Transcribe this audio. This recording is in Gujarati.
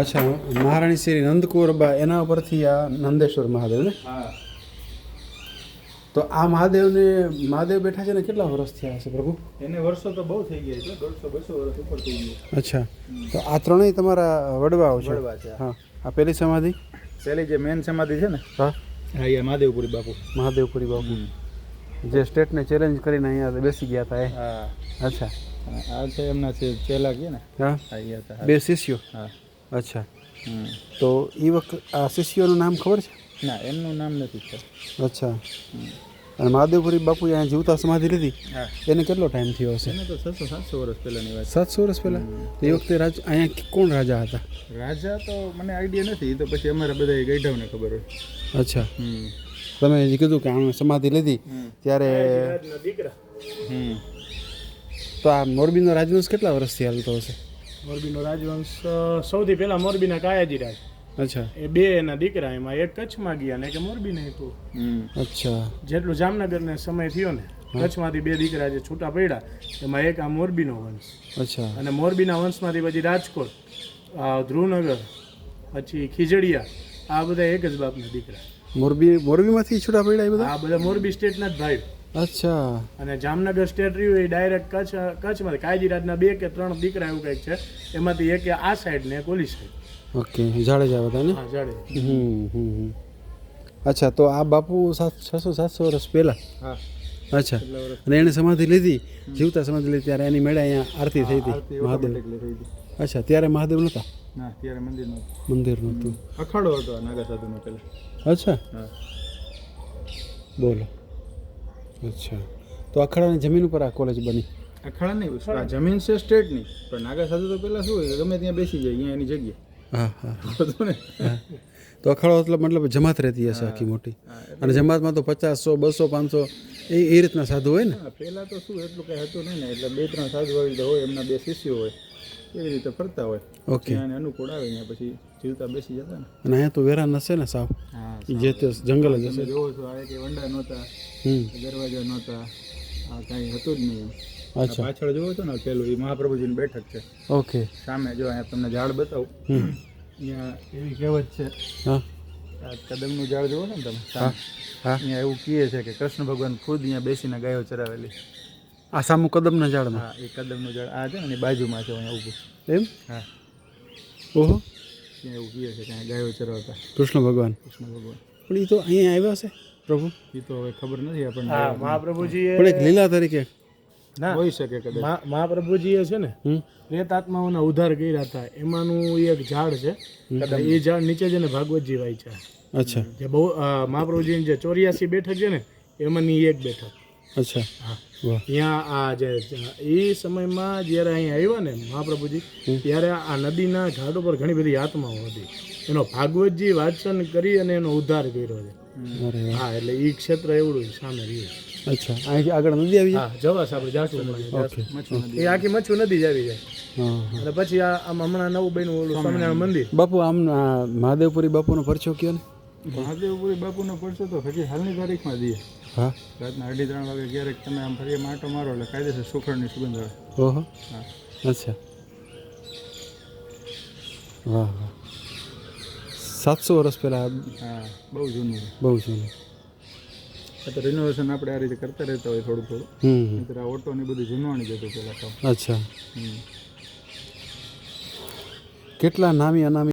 અચ્છા મહારાણી શ્રી નંદકુરબા એના ઉપરથી આ નંદેશ્વર મહાદેવ ને? તો આ મહાદેવને મહાદેવ બેઠા છે ને કેટલા વર્ષ થયા હશે પ્રભુ? એને વર્ષો તો બહુ થઈ ગયા છે દોઢસો બસો વર્ષ ઉપર થઈ ગયા અચ્છા. તો આ ત્રણેય તમારા વડવાઓ છે? વડવા છે. હા. આ પેલી સમાધિ? પેલી જે મેન સમાધિ છે ને? હા. હા એ મહાદેવપુરી બાપુ. મહાદેવપુરી બાપુ. જે સ્ટેટને ચેલેન્જ કરીને અહીંયા બેસી ગયા હતા એ? હા. અચ્છા. આ છે એમના છે ચેલા ગયા ને હા? બે શિષ્યો? હા. અચ્છા. તો એ વખત આ શિષ્યોનું નામ ખબર છે? ના એમનું નામ નથી છે અચ્છા. અને મહાદેવપુરી બાપુ અહીંયા જીવતા સમાધિ લીધી? એને કેટલો ટાઈમ થયો હશે? એને તો છસો સાતસો વર્ષ પહેલાની વાત સાતસો વર્ષ પહેલા? એ વખતે રાજ અહીંયા કોણ રાજા હતા? રાજા તો મને આઈડિયા નથી તો પછી અમારા બધા ગઈઢાવને ખબર હોય. અચ્છા. તમે જે કીધું કે આમ સમાધિ લીધી ત્યારે દીકરા. હમ. તો આ મોરબીનો રાજવંશ કેટલા વર્ષથી હાલતો હશે? મોરબીનો રાજવંશ સૌથી પહેલા મોરબીના કાયાજી રાજ અચ્છા. એ બે એના દીકરા એમાં એક કચ્છમાં ગયા ને કે મોરબી નહીં તો. અચ્છા. જેટલું જામનગરને સમય થયો ને કચ્છમાંથી બે દીકરા જે છૂટા પડ્યા એમાં એક આ મોરબીનો વંશ. અચ્છા. અને મોરબીના વંશમાંથી પછી રાજકોટ આ ધ્રુવનગર પછી ખીજડીયા આ બધા એક જ બાપના દીકરા. મોરબી મોરબીમાંથી છૂટા પડ્યા બધા? આ બધા મોરબી સ્ટેટના જ ભાઈ અચ્છા. અને જામનગર સ્ટેટ રહ્યું એ ડાયરેક્ટ કચ્છ કચ્છમાંથી કાયજીરાજના બે કે ત્રણ દીકરા એવું કંઈક છે એમાંથી એક આ સાઈડ ને એક ઓલી સાઈડ ઓકે જાડેજા બધા ને? હા જાડે હમ. અચ્છા તો આ બાપુ સાત છસો સાતસો વર્ષ પહેલા? હા. અચ્છા. અને એણે સમાધિ લીધી? જીવતા સમાધિ લીધી ત્યારે એની મેળે અહીંયા આરતી થઈ હતી. મહાદેવ. અચ્છા ત્યારે મહાદેવ નહોતા? ના ત્યારે મંદિર નહોતું. મંદિર નહોતું. અખાડો હતો નાગા સાધુનો પેલા અચ્છા. હા. બોલો. અચ્છા. તો અખાડાની જમીન ઉપર આ કોલેજ બની? અખાડા નહીં આ જમીન છે સ્ટેટની. પણ નાગા સાધુ તો પહેલાં શું હોય ગમે ત્યાં બેસી જાય અહીંયા એની જગ્યા. હા હા. તો અખાડો એટલે મતલબ જમાત રહેતી હશે આખી મોટી. અને જમાતમાં તો પચાસ સો બસો પાંચસો એ એ રીતના સાધુ હોય ને? પહેલાં તો શું એટલું કંઈ હતું નહીં ને એટલે બે ત્રણ સાધુ આવી હોય એમના બે શિષ્યો હોય. એવી રીતે ફરતા હોય. ઓકે. અને અનુકૂળ આવે ને પછી જીવતા બેસી જતા ને. અને અહીંયા તો વેરાન હશે ને સાવ? જે તે જંગલ જ હશે. જોવો છો આ કે વંડા નહોતા દરવાજા નહોતા આ કાંઈ હતું જ નહીં અચ્છા. પાછળ જોવો છો ને પેલું એ મહાપ્રભુજીની બેઠક છે. ઓકે. સામે જો અહીંયા તમને ઝાડ બતાવું. અહીંયા એવી કહેવત છે. હા. આ કદમનું ઝાડ જોવો ને તમે. હા. અહીંયા એવું કહે છે કે કૃષ્ણ ભગવાન ખુદ અહીંયા બેસીને ગાયો ચરાવેલી. આ સામુ કદમના ઝાડમાં. હા એ કદમનું ઝાડ. આ છે ને એની બાજુમાં છે અહીંયા ઊભું. એમ? હા. ઓહો. ત્યાં એવું કહે છે અહીંયા ગાયો ચરાવતા. કૃષ્ણ ભગવાન. કૃષ્ણ ભગવાન. પણ એ તો અહીંયા આવ્યા છે પ્રભુ? એ તો હવે ખબર નથી આપણને. હા મહાપ્રભુજીએ પણ એક લીલા તરીકે. ના. હોઈ શકે કદાચ. મહાપ્રભુજી મહાપ્રભુજીએ છે ને પ્રેત આત્માઓના ઉદ્ધાર કર્યા હતા. એમાંનું એક ઝાડ છે. એ ઝાડ નીચે છે ને ભાગવતજી છે. અચ્છા. જે બહુ મહાપ્રભુજીની જે ચોર્યાસી બેઠક છે ને એમાંની એક બેઠક. અચ્છા. ત્યાં આ જે એ સમયમાં જ્યારે અહીં આવ્યા ને મહાપ્રભુજી ત્યારે આ નદીના ઘાટ ઉપર ઘણી બધી આત્માઓ હતી. એનો ભાગવતજી વાંચન કરી અને એનો ઉદ્ધાર કર્યો છે. હા એટલે એ ક્ષેત્ર એવડું સામે રહ્યું. અચ્છા. અહીંથી આગળ નદી આવી જાય? હા જવાસ આપણે જાસુ એ આખી મચ્છુ નદી જ આવી જાય. અને પછી આ આમ હમણાં નવું બન્યું ઓલું સ્વામિનારાયણ મંદિર. બાપુ આમ મહાદેવપુરી બાપુનો પરચો કયો ને? મહાદેવપુરી બાપુનો પડશો તો હજી હાલની તારીખમાં દઈએ હા? રાતના અઢી ત્રણ વાગે ક્યારેક તમે આમ ફરી માટો મારો એટલે કાયદેસર સુખડની સુગંધ આવે. ઓહો. હા. અચ્છા. વાહ વાહ સાતસો વર્ષ પહેલાં હા બહુ જૂનું. બહુ જૂનું. આ તો રિનોવેશન આપણે આ રીતે કરતા રહેતા હોય થોડું થોડું. નહીંતર આ ઓટો ને બધું જૂનવાણી જતું પહેલાં તો. અચ્છા. કેટલા નામી અનામી